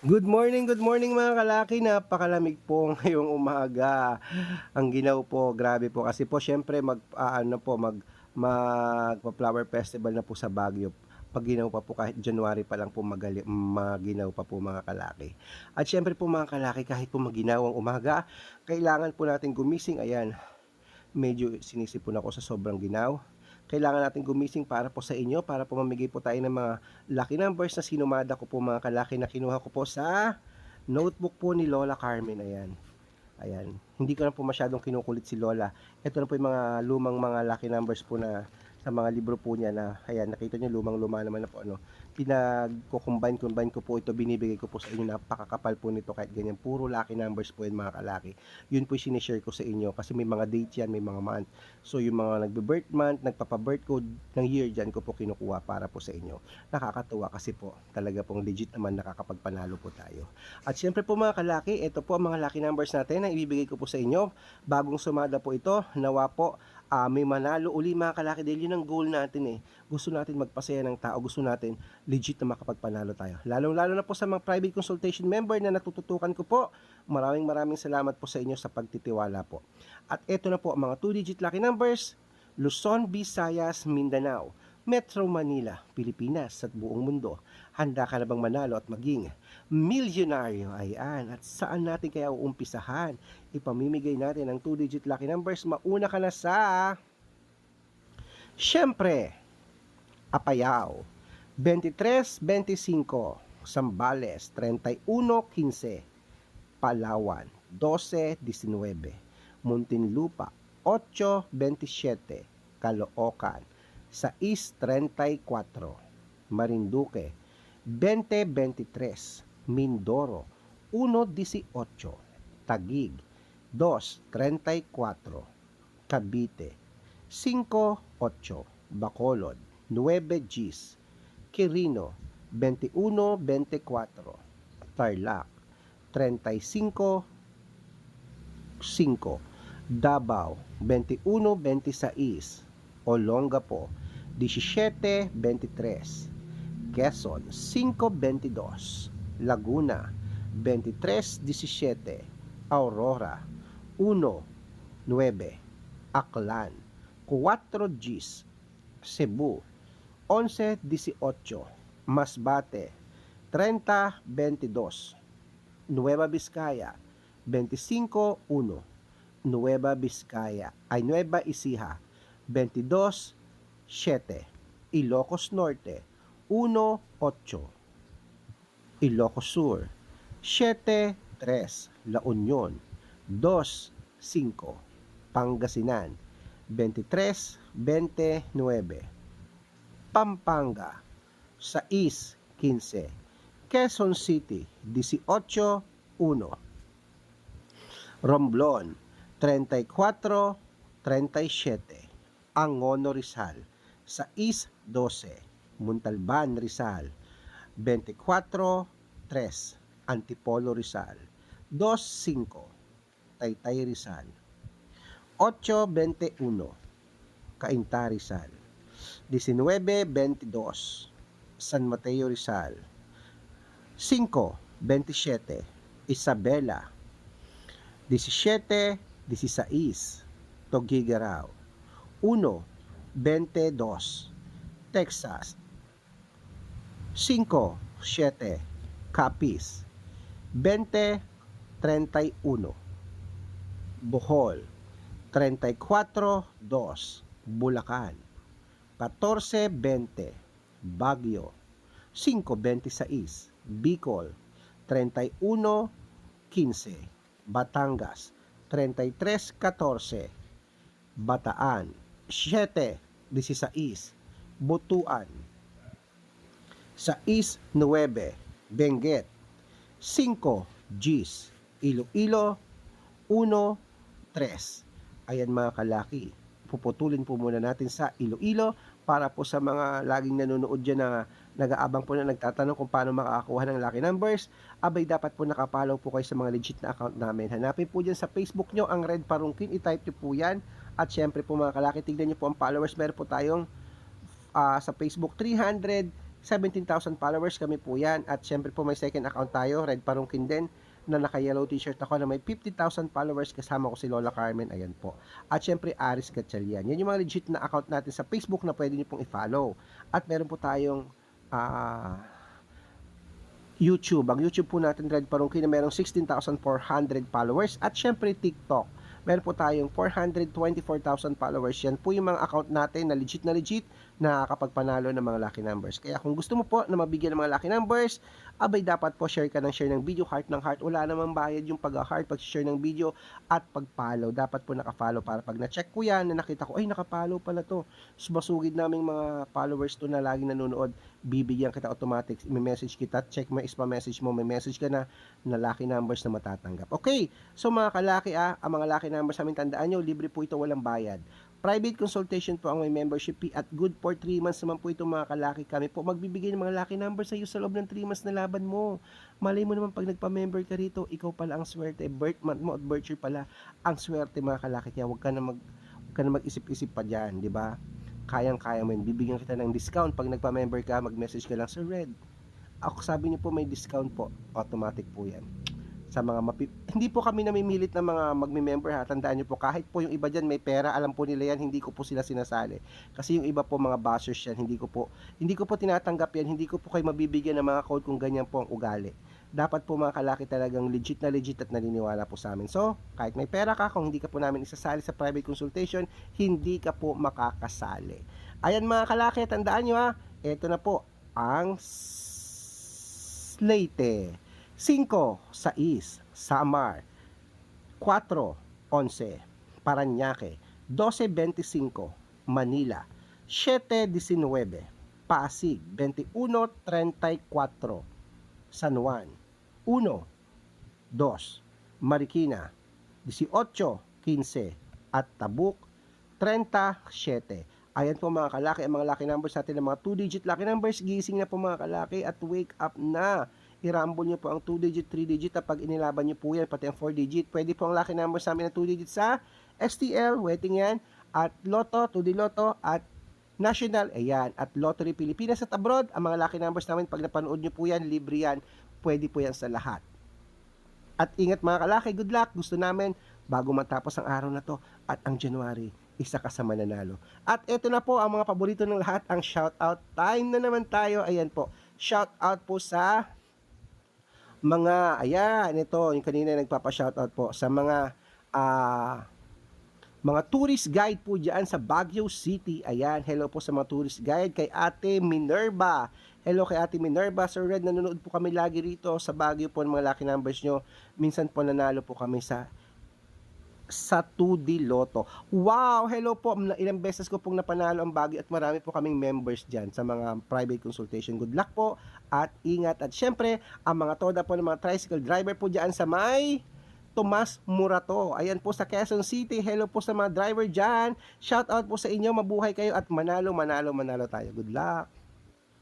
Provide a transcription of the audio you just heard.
Good morning, good morning mga kalaki. Napakalamig po ngayong umaga. Ang ginaw po, grabe po kasi po syempre mag ah, ano po mag magpa-flower festival na po sa Baguio. Pag ginaw pa po kahit January pa lang po magali, maginaw pa po mga kalaki. At syempre po mga kalaki kahit po maginaw ang umaga, kailangan po natin gumising. Ayan, medyo sinisipon ako sa sobrang ginaw. Kailangan natin gumising para po sa inyo, para po mamigay po tayo ng mga lucky numbers na sinumada ko po mga kalaki na kinuha ko po sa notebook po ni Lola Carmen. Ayan. Ayan. Hindi ko na po masyadong kinukulit si Lola. Ito na po yung mga lumang mga lucky numbers po na sa mga libro po niya na ayan nakita niyo lumang luma naman na po ano pinagko-combine combine ko po ito binibigay ko po sa inyo. Napakakapal po nito kahit ganyan. Puro lucky numbers po yan mga kalaki. Yun po yung sinishare ko sa inyo kasi may mga date yan may mga month. So yung mga nagbe-birth month nagpapa-birth code ng year dyan ko po kinukuha para po sa inyo. Nakakatuwa kasi po talaga pong legit naman nakakapagpanalo po tayo. At syempre po mga kalaki ito po ang mga lucky numbers natin na ibibigay ko po sa inyo. Bagong sumada po ito nawa po ah, may manalo uli mga kalaki dahil yun ang goal natin eh. Gusto natin magpasaya ng tao, gusto natin legit na makapagpanalo tayo. Lalong-lalo na po sa mga private consultation member na natututukan ko po. Maraming maraming salamat po sa inyo sa pagtitiwala po. At eto na po ang mga 2-digit lucky numbers. Luzon, Visayas, Mindanao, Metro Manila, Pilipinas at buong mundo. Handa ka na bang manalo at maging milyonaryo? Ayan. At saan natin kaya uumpisahan? Ipamimigay natin ang 2-digit lucky numbers. Mauna ka na sa... Siyempre, Apayao, 23-25, Sambales, 31-15, Palawan, 12-19, Muntinlupa, 8-27, Caloocan, 6-34, Marinduque, 20-23, Mindoro, 1-18, Tagig, 2-34, Cavite, 5-8, Bacolod, 9 Gs, Quirino, 21-24, Tarlac, 35 5, Davao, 21-26, Olongapo, 17-23, Quezon, 5-22, Laguna, 23-17, Aurora, 1-9, Aklan, 4 Gs, Cebu, 11-18, Masbate, 30-22, Nueva Vizcaya, 25-1, Nueva Vizcaya, ay Nueva Ecija, 22-7, Ilocos Norte, 1-8, Ilocos Sur, 7-3, La Union, 2-5, Pangasinan, 23-29, Pampanga, 6-15, Quezon City, 18-1, Romblon, 34-37, Angono Rizal, 6-12, Muntalban Rizal, 24-3, Antipolo Rizal, 2-5, Taytay Rizal, 8-21, Cainta Rizal, 19-22, San Mateo Rizal, 5-27, Isabela, 17-16, Togigaraw, 1-22, Texas, 5-7, Capiz, 20-31, Bohol, 34-2, Bulacan, 14-20, Baguio, 5-26, Bicol, 31-15, Batangas, 33-14, Bataan, 7-16, Butuan, 6-9, Benguet, 5 Gs, Iloilo, 1-3. Ayan mga kalaki, puputulin po muna natin sa Iloilo para po sa mga laging nanonood dyan na nag-aabang po na nagtatanong kung paano makakakuha ng lucky numbers, abay dapat po nakapollow po kayo sa mga legit na account namin. Hanapin po dyan sa Facebook nyo ang Red Parungkin, i-type nyo po yan. At syempre po mga kalaki, tignan nyo po ang followers. Meron po tayong ah, sa Facebook 300 17,000 followers kami po yan. At syempre po may second account tayo, Red Parungkin din, na naka-yellow t-shirt ako na may 50,000 followers kasama ko si Lola Carmen. Ayan po. At syempre Aris Gatchalian. Yan yung mga legit na account natin sa Facebook na pwede niyo pong i-follow. At meron po tayong ah, YouTube. Ang YouTube po natin, Red Parungkin, na merong 16,400 followers. At syempre TikTok. Meron po tayong 424,000 followers. Yan po yung mga account natin na legit na legit nakakapagpanalo ng mga lucky numbers. Kaya kung gusto mo po na mabigyan ng mga lucky numbers, abay dapat po share ka ng share ng video, heart ng heart. Wala namang bayad yung pag-heart, pag-share ng video at pag-follow. Dapat po naka-follow para pag na-check ko yan, na nakita ko, ay naka-follow pala to. Sumasugid naming mga followers to na lagi nanonood, bibigyan kita automatic, may message kita, check mo spam message mo, may message ka na na lucky numbers na matatanggap. Okay, so mga kalaki ah, ang mga lucky numbers namin tandaan nyo, libre po ito, walang bayad. Private consultation po ang may membership fee at good for 3 months naman po ito mga kalaki. Kami po magbibigay ng mga lucky numbers sa iyo sa loob ng 3 months na laban mo. Malay mo naman pag nagpa-member ka rito, ikaw pala ang swerte. Birth month mo at birth year pala ang swerte mga kalaki. Kaya huwag ka na mag huwag ka na mag-isip-isip pa diyan, di ba? Kayang-kaya mo yun. Bibigyan kita ng discount pag nagpa-member ka, mag-message ka lang sa Red. Ako sabi niyo po may discount po. Automatic po yan sa mga mapi- hindi po kami namimilit ng mga magme-member ha. Tandaan niyo po kahit po yung iba diyan may pera, alam po nila yan, hindi ko po sila sinasali. Kasi yung iba po mga bashers yan, hindi ko po hindi ko po tinatanggap yan, hindi ko po kayo mabibigyan ng mga code kung ganyan po ang ugali. Dapat po mga kalaki talagang legit na legit at naniniwala po sa amin. So, kahit may pera ka, kung hindi ka po namin isasali sa private consultation, hindi ka po makakasali. Ayan mga kalaki, tandaan nyo ha, ito na po ang Slate. 5, 6, Samar, 4, 11, Paranaque, 12, 25, Manila, 7, 19, Pasig, 21, 34, San Juan, 1, 2, Marikina, 18, 15, at Tabuk, 37. Ayan po mga kalaki, ang mga lucky numbers natin, ang mga 2-digit lucky numbers, gising na po mga kalaki at wake up na i-rumble nyo po ang 2 digit, 3 digit at pag inilaban nyo po yan, pati ang 4 digit, pwede po ang lucky numbers namin na 2 digit sa STL, waiting yan, at Lotto, 2D Lotto, at National, ayan, at Lottery Pilipinas at abroad, ang mga lucky numbers namin, pag napanood nyo po yan, libre yan, pwede po yan sa lahat. At ingat mga kalaki, good luck, gusto namin, bago matapos ang araw na to, at ang January, isa ka sa mananalo. At ito na po ang mga paborito ng lahat, ang shoutout. Time na naman tayo, ayan po, shoutout po sa mga, ayan, ito, yung kanina nagpapa-shoutout po, sa mga, ah, mga tourist guide po dyan sa Baguio City. Ayan, hello po sa mga tourist guide kay Ate Minerva. Hello kay Ate Minerva. Sir Red, nanonood po kami lagi rito sa Baguio po ng mga lucky numbers nyo. Minsan po nanalo po kami sa sa 2D Lotto. Wow! Hello po. Ilang beses ko pong napanalo ang Baguio at marami po kaming members dyan sa mga private consultation. Good luck po at ingat. At syempre, ang mga toda po ng mga tricycle driver po dyan sa may Tomas Murato. Ayan po sa Quezon City. Hello po sa mga driver dyan. Shout out po sa inyo. Mabuhay kayo at manalo, manalo, manalo tayo. Good luck.